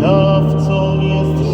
dawcą jest